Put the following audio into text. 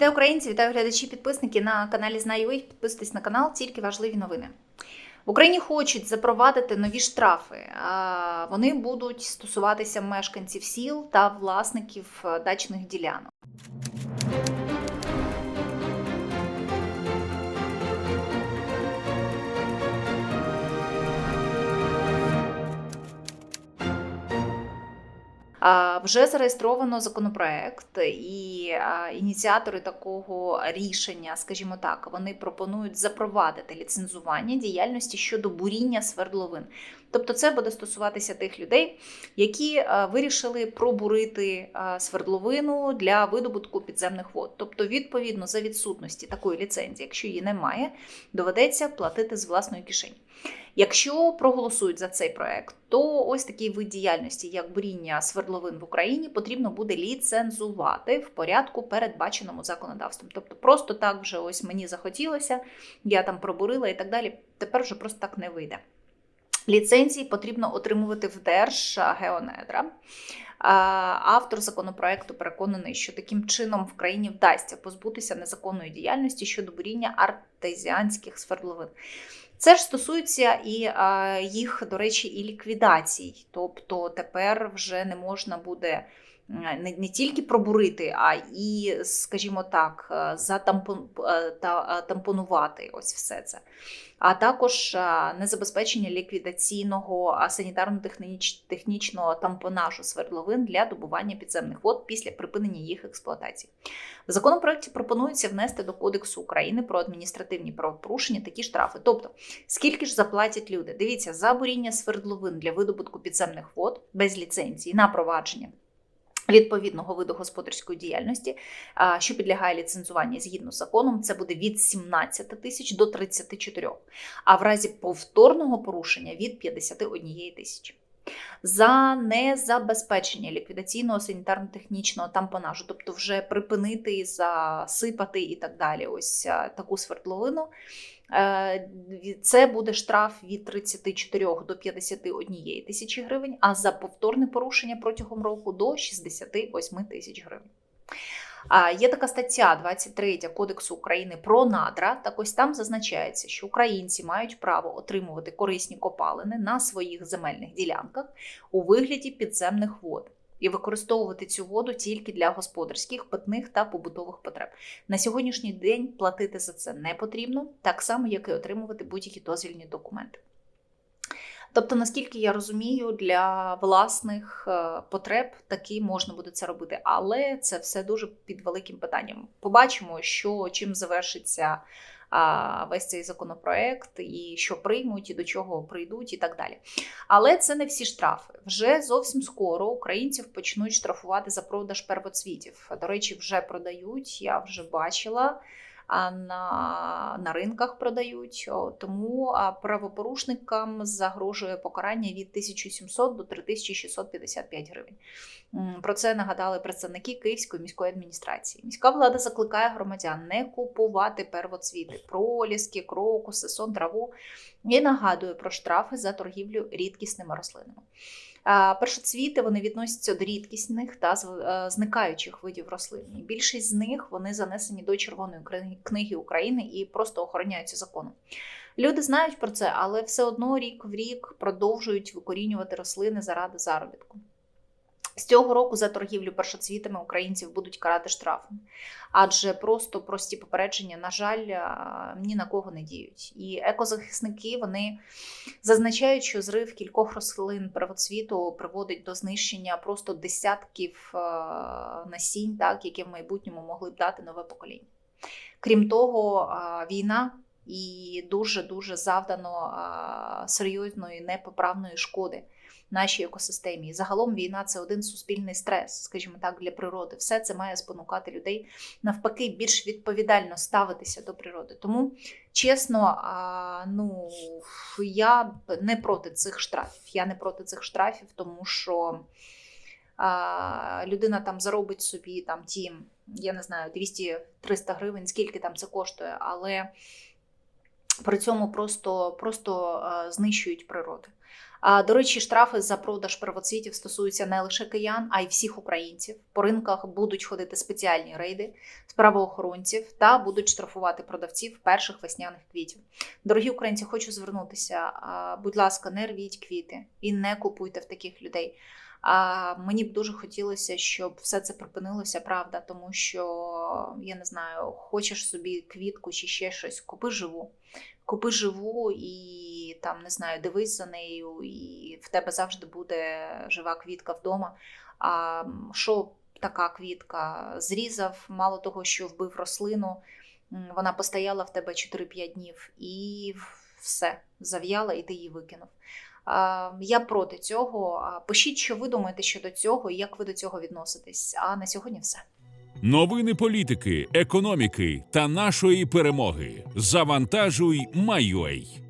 Вітаю українці, вітаю глядачі, підписники на каналі Знаю. Підписуйтесь на канал, тільки важливі новини. В Україні хочуть запровадити нові штрафи. Вони будуть стосуватися мешканців сіл та власників е, дачних ділянок. Вже зареєстровано законопроект, і ініціатори такого рішення, скажімо так, вони пропонують запровадити ліцензування діяльності щодо буріння свердловин. Тобто, це буде стосуватися тих людей, які вирішили пробурити свердловину для видобутку підземних вод. Тобто, відповідно за відсутності такої ліцензії, якщо її немає, доведеться платити з власної кишені. Якщо проголосують за цей проект, то ось такий вид діяльності, як буріння свердловин в Україні, потрібно буде ліцензувати в порядку, передбаченому законодавством. Тобто, просто так вже ось мені захотілося, я там пробурила і так далі. Тепер вже просто так не вийде. Ліцензії потрібно отримувати в Держгеонедра. Автор законопроекту переконаний, що таким чином в країні вдасться позбутися незаконної діяльності щодо буріння артезіанських свердловин. Це ж стосується і їх, до речі, і ліквідацій. Тобто тепер вже не можна буде не, не тільки пробурити, а і, скажімо так, затампон, та, тампонувати ось все це. А також незабезпечення ліквідаційного санітарно-технічного тампонажу свердловин для добування підземних вод після припинення їх експлуатації. В законопроекті пропонується внести до Кодексу України про адміністративні правопорушення такі штрафи. Тобто, скільки ж заплатять люди? Дивіться, за буріння свердловин для видобутку підземних вод без ліцензії на провадження. Відповідного виду господарської діяльності, що підлягає ліцензуванню згідно з законом, це буде від 17 тисяч до 34, а в разі повторного порушення від 51 тисячі. За незабезпечення ліквідаційного санітарно-технічного тампонажу, тобто вже припинити, засипати і так далі, ось таку свердловину. Це буде штраф від 34 до 51 тисячі гривень, а за повторне порушення протягом року до 68 тисяч гривень. Є така стаття 23 Кодексу України про надра. Так ось там зазначається, що українці мають право отримувати корисні копалини на своїх земельних ділянках у вигляді підземних вод. І використовувати цю воду тільки для господарських, питних та побутових потреб. На сьогоднішній день платити за це не потрібно, так само, як і отримувати будь-які дозвільні документи. Тобто, наскільки я розумію, для власних е, потреб таки можна буде це робити, але це все дуже під великим питанням. Побачимо, що чим завершиться весь цей законопроект, і що приймуть, і до чого прийдуть, і так далі. Але це не всі штрафи. Вже зовсім скоро українців почнуть штрафувати за продаж первоцвітів. До речі, вже продають, я вже бачила на на ринках продають. Тому правопорушникам загрожує покарання від 1700 до 3655 гривень. Про це нагадали представники Київської міської адміністрації. Міська влада закликає громадян не купувати первоцвіти, проліски, крокуси, сон, траву і нагадує про штрафи за торгівлю рідкісними рослинами. Першоцвіти вони відносяться до рідкісних та е, зникаючих видів рослин. І Більшість з них вони занесені до Червоної книги України і просто охороняються законом. Люди знають про це, але все одно рік в рік продовжують викорінювати рослини заради заробітку. З цього року за торгівлю першоцвітами українців будуть карати штрафом, адже просто прості попередження, на жаль, ні на кого не діють. І екозахисники вони зазначають, що зрив кількох рослин первоцвіту приводить до знищення просто десятків насінь, так, які в майбутньому могли б дати нове покоління. Крім того, війна. І дуже дуже завдано серйозної непоправної шкоди нашій екосистемі. І загалом війна це один суспільний стрес, скажімо так, для природи. Все це має спонукати людей навпаки більш відповідально ставитися до природи. Тому чесно, ну я не проти цих штрафів. Я не проти цих штрафів, тому що. Людина там заробить собі там ті, я не знаю, 200-300 гривень, скільки там це коштує, але при цьому просто, просто е, знищують природу. До речі, штрафи за продаж первоцвітів стосуються не лише киян, а й всіх українців. По ринках будуть ходити спеціальні рейди з правоохоронців та будуть штрафувати продавців перших весняних квітів. Дорогі українці, хочу звернутися. Будь ласка, не рвіть квіти і не купуйте в таких людей. А мені б дуже хотілося, щоб все це припинилося, правда, тому що я не знаю, хочеш собі квітку чи ще щось, купи живу. Купи живу і там не знаю, дивись за нею, і в тебе завжди буде жива квітка вдома. А що така квітка зрізав, мало того, що вбив рослину, вона постояла в тебе 4-5 днів і все, зав'яла, і ти її викинув. Я проти цього. Пишіть, що ви думаєте щодо цього і як ви до цього відноситесь. А на сьогодні все. Новини політики, економіки та нашої перемоги. Завантажуй, Майой.